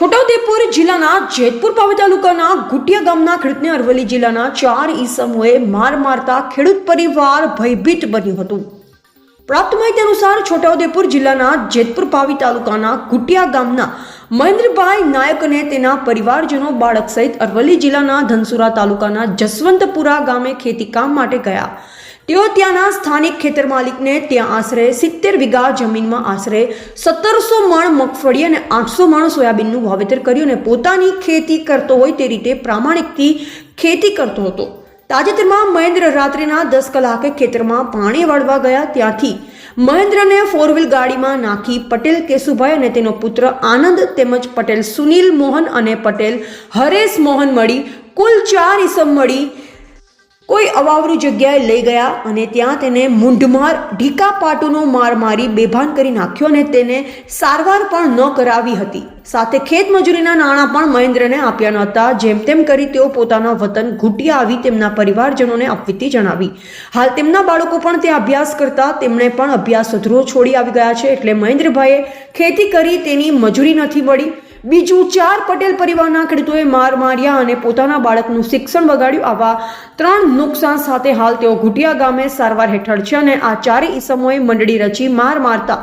છોટાઉદેપુર જિલ્લાના જેતપુર પાવી તાલુકાના ગુટિયા ગામના ખેડૂતને અરવલ્લી જિલ્લાના ચાર ઈસમોએ માર મારતા ખેડૂત પરિવાર ભયભીત બન્યું હતું. પ્રાપ્ત માહિતી અનુસાર છોટાઉદેપુર જિલ્લાના જેતપુર પાવી તાલુકાના ગુટિયા ગામના મહેન્દ્રભાઈ નાયક અને તેના પરિવારજનો બાળક સહિત અરવલ્લી જિલ્લાના ધનસુરા તાલુકાના જસવંતપુરા ગામે ખેતી કામ માટે ગયા. તેઓ ત્યાંના સ્થાનિક ખેતર માલિકને ત્યાં આશરે સિત્તેર વીઘા જમીનમાં આશરે સત્તરસો મણ મગફળી અને આઠસો મણ સોયાબીનનું વાવેતર કર્યું અને પોતાની ખેતી કરતો હોય તે રીતે પ્રામાણિકથી ખેતી કરતો હતો. તાજેતરમાં મહેન્દ્ર રાત્રિના દસ કલાકે ખેતરમાં પાણી વાળવા ગયા. ત્યાંથી મહેન્દ્રને ફોર વ્હીલ ગાડીમાં નાખી પટેલ કેશુભાઈ અને તેનો પુત્ર આનંદ તેમજ પટેલ સુનિલ મોહન અને પટેલ હરેશ મોહન મળી. કુલ ચાર ઈસમ મળી. કોઈ અવાવરું જગ્યાએ લઈ ગયા અને ત્યાં તેને મૂંઢમાર ઢીકા પાટુનો માર મારી બેભાન કરી નાખ્યો અને તેને સારવાર પણ ન કરાવી હતી. સાથે ખેત મજૂરીના નાણાં પણ મહેન્દ્રને આપ્યા ન હતા જેમ તેમ કરી તેઓ પોતાના વતન ઘૂંટિયા આવી તેમના પરિવારજનોને આપવીતી જણાવી. હાલ તેમના બાળકો પણ ત્યાં અભ્યાસ કરતા તેમણે પણ અભ્યાસ અધૂરો છોડી આવી ગયા છે. એટલે મહેન્દ્રભાઈએ ખેતી કરી તેની મજૂરી નથી મળી. બીજું ચાર પટેલ પરિવારના ખેડૂતોએ માર માર્યા અને પોતાના બાળકનું શિક્ષણ બગાડ્યું આવા ત્રણ નુકસાન સાથે હાલ તેઓ ઘુટિયા ગામે સારવાર હેઠળ છે અને આ ચારેય ઈસમોએ મંડળી રચી માર મારતા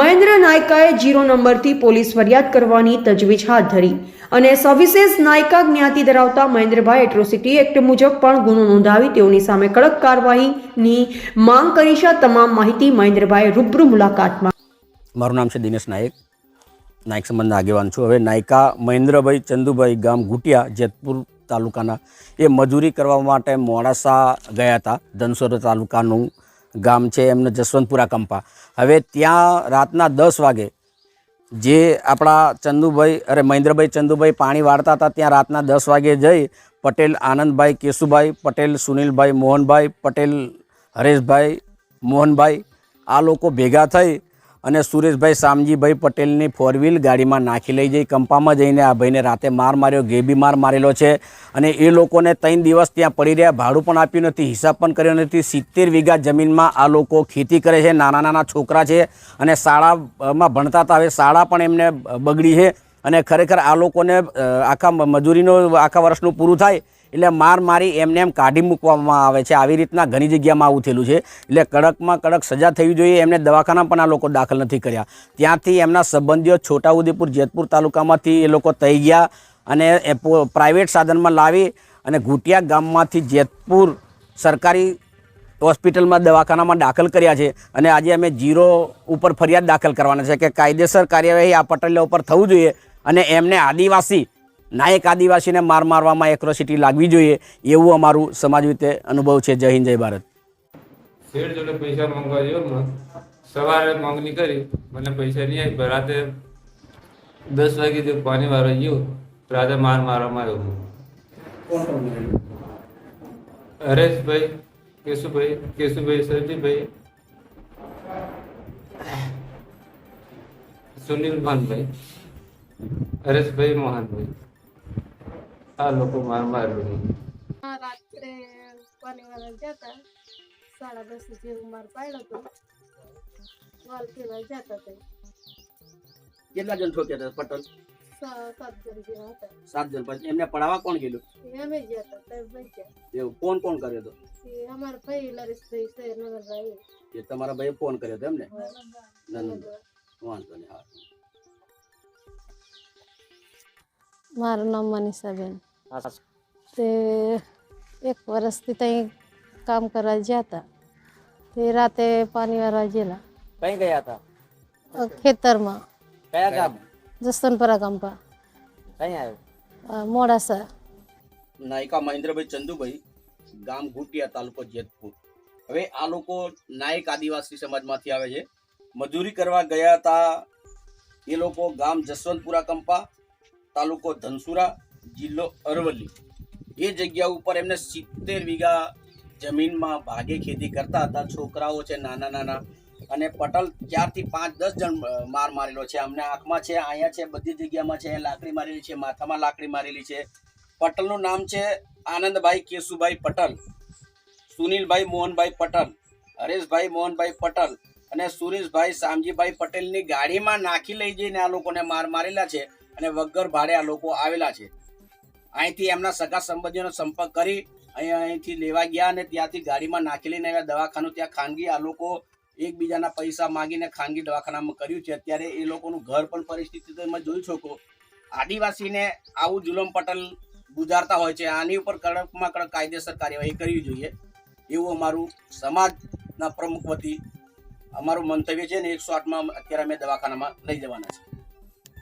મહેન્દ્ર નાયકાએ જીરો નંબરથી પોલીસ ફરિયાદ કરવાની તજવીજ હાથ ધરી. અને સવિશેષ નાયકા જ્ઞાતિ ધરાવતા મહેન્દ્રભાઈ એટ્રોસિટી એક્ટ મુજબ પણ ગુનો નોંધાવી તેઓની સામે કડક કાર્યવાહીની માંગ કરી છે. તમામ માહિતી મહેન્દ્રભાઈ રૂબરૂ મુલાકાતમાં. મારું નામ છે દિનેશ નાયક. નાયક સમાજના આગેવાન છું. હવે નાયકા મહેન્દ્રભાઈ ચંદુભાઈ ગામ ગુટિયા જેતપુર તાલુકાના. એ મજૂરી કરવા માટે મોડાસા ગયા હતા ધનસોર તાલુકાનું ગામ છે, એમને જસવંતપુરા કંપા. હવે ત્યાં રાતના દસ વાગે જે આપણા ચંદુભાઈ અરે મહેન્દ્રભાઈ ચંદુભાઈ પાણી વાળતા હતા, ત્યાં રાતના દસ વાગે જઈ પટેલ, આનંદભાઈ, કેશુભાઈ, પટેલ, સુનિલભાઈ, મોહનભાઈ, પટેલ, હરેશભાઈ, મોહનભાઈ આ લોકો ભેગા થઈ અને સુરેશભાઈ શામજીભાઈ પટેલની ફોર વ્હીલ ગાડીમાં નાખી લઈ જઈ કંપામાં જઈને આ ભાઈને રાતે માર માર્યો, ગેબી માર મારેલો છે. અને એ લોકોને ત્રણ દિવસ ત્યાં પડી રહ્યા, ભાડું પણ આપ્યું નથી, હિસાબ પણ કર્યો નથી. સિત્તેર વીઘા જમીનમાં આ લોકો ખેતી કરે છે, નાના નાના છોકરા છે અને શાળામાં ભણતા હતા. હવે શાળા પણ એમને બગડી છે અને ખરેખર આ લોકોને આખા મજૂરીનો આખા વર્ષનું પૂરું થાય એટલે માર મારી એમને એમ કાઢી મૂકવામાં આવે છે. આવી રીતના ઘણી જગ્યામાં આવું થયેલું છે. એટલે કડકમાં કડક સજા થવી જોઈએ. એમને દવાખાના પણ આ લોકો દાખલ નથી કર્યા. ત્યાંથી એમના સંબંધીઓ છોટાઉદેપુર, જેતપુર તાલુકામાંથી એ લોકો થઈ ગયા અને એ પ્રાઇવેટ સાધનમાં લાવી અને ઘૂંટિયા ગામમાંથી જેતપુર સરકારી હોસ્પિટલમાં દવાખાનામાં દાખલ કર્યા છે. અને આજે અમે જીરો ઉપર ફરિયાદ દાખલ કરવાના છે કે કાયદેસર કાર્યવાહી આ પટેલો ઉપર થવું જોઈએ. અને એમને આદિવાસી નાયક આદિવાસીને માર મારવામાં એક્રોસિટી લાગવી જોઈએ એવું અમારું સમાજ રીતે અનુભવ છે. જય હિન્દ જય ભારત. શેઠ જોડે પૈસા માંગવા ગયો સવારે માંગણી કરી મને પૈસા નહીં આવી રાતે દસ વાગે જે પાણી વાળો ગયો રાતે માર મારવામાં આવ્યો. હરેશભાઈ કેશુભાઈ કેશુભાઈ સરજીભાઈ સુનિલ ભાનભાઈ હરેશભાઈ મોહનભાઈ. આ લોકો માર મારેલું હા રાત્રે પાણીવાળા જતા સાડા દસ જેવું માર પાડ્યો હતો. વાલ ફેરવા જતા તે. કેટલા જણ ઠોક્યા હતા પટલ? સાત જણ જેવા હતા. સાત જણ પછી એમને પડાવવા કોણ ગયેલું? એમ જ હતા તે એવું ફોન કોણ કર્યો હતો? એ અમારા ભાઈ લરેશભાઈ છે નગરભાઈ એ તમારા ભાઈએ ફોન કર્યો હતો એમને નંદ વાંધો નહીં હા. મારું નામ મનીષાબેન. તે એક વર્ષથી ત્યાં કામ કરવા ગયા હતા તે રાતે પાણીવાળા ગયેલા. કઈ ગયા હતા ખેતરમાં. કયા ગામ? જસવંતપરા કંપા કઈ આવ્યો મોડાસા. નાયકા મહેન્દ્રભાઈ ચંદુભાઈ ગામ ઘૂટિયા તાલુકો જેતપુર. હવે આ લોકો નાયક આદિવાસી સમાજમાંથી આવે છે. મજૂરી કરવા ગયા હતા એ લોકો ગામ જસવંતપુરા કંપા તાલુકો ધનસુરા જિલ્લો અરવલ્લી. એ જગ્યા ઉપર એમને સિત્તેર વીઘા જમીનમાં ભાગે ખેતી કરતા હતા. છોકરાઓ છે, નાના નાના. અને પટલ ચારથી પાંચ, દસ જણ માર મારેલો છે. અમને આંખમાં છે, અહીંયા છે, બધી જગ્યામાં છે, લાકડી મારેલી છે, માથામાં લાકડી મારેલી છે. પટલનું નામ છે આનંદભાઈ કેશુભાઈ પટલ, સુનિલભાઈ મોહનભાઈ પટલ, હરેશભાઈ મોહનભાઈ પટલ અને સુરેશભાઈ શામજીભાઈ પટેલની ગાડીમાં નાખી લઈ જઈને આ લોકોને માર મારેલા છે અને વગર ભાડે આ લોકો આવેલા છે. અહીંથી એમના સગા સંબંધીઓનો સંપર્ક કરી અહીં અહીંથી લેવા ગયા અને ત્યાંથી ગાડીમાં નાખી લઈને આવ્યા દવાખાનું ત્યાં ખાનગી, આ લોકો એકબીજાના પૈસા માંગીને ખાનગી દવાખાનામાં કર્યું છે. અત્યારે એ લોકોનું ઘર પણ પરિસ્થિતિ તમે જોઈ શકો. આદિવાસીને આવું જુલમ પટલ ગુજારતા હોય છે. આની ઉપર કડકમાં કડક કાયદેસર કાર્યવાહી કરવી જોઈએ. એવું અમારું સમાજના પ્રમુખ વતી અમારું મંતવ્ય છે ને એકસો આઠમાં અત્યારે અમે દવાખાનામાં લઈ જવાના છે